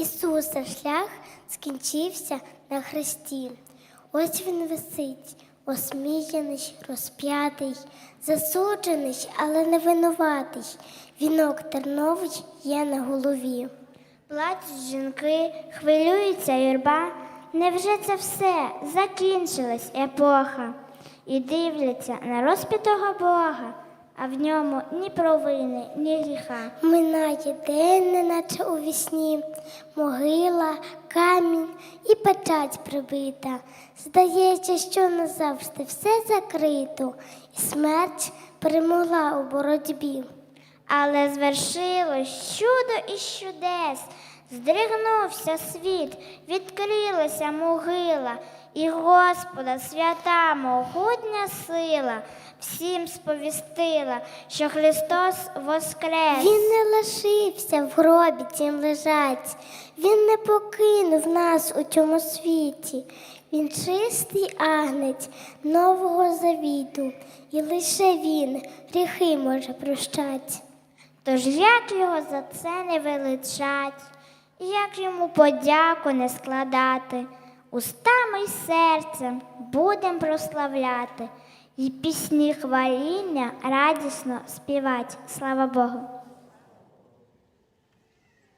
Ісуса шлях скінчився на хресті. Ось він висить, осміяний, розп'ятий, засуджений, але не винуватий. Вінок терновий є на голові. Плачуть жінки, хвилюється юрба. Невже це все закінчилась епоха? І дивляться на розп'ятого Бога, а в ньому ні провини, ні гріха. Минає день, неначе у вісні, могила, камінь і печать прибита. Здається, що назавжди все закрито, і смерть перемогла у боротьбі. Але звершилось чудо із чудес, здригнувся світ, відкрилася могила, і Господа свята могутня сила всім сповістила, що Христос воскрес. Він не лишився в гробі тім лежать, він не покинув нас у цьому світі. Він чистий агнець нового завіту, і лише він гріхи може прощать. Тож як його за це не величать, як йому подяку не складати, устами й серцем будем прославляти, і пісні хваління радісно співать. Слава Богу.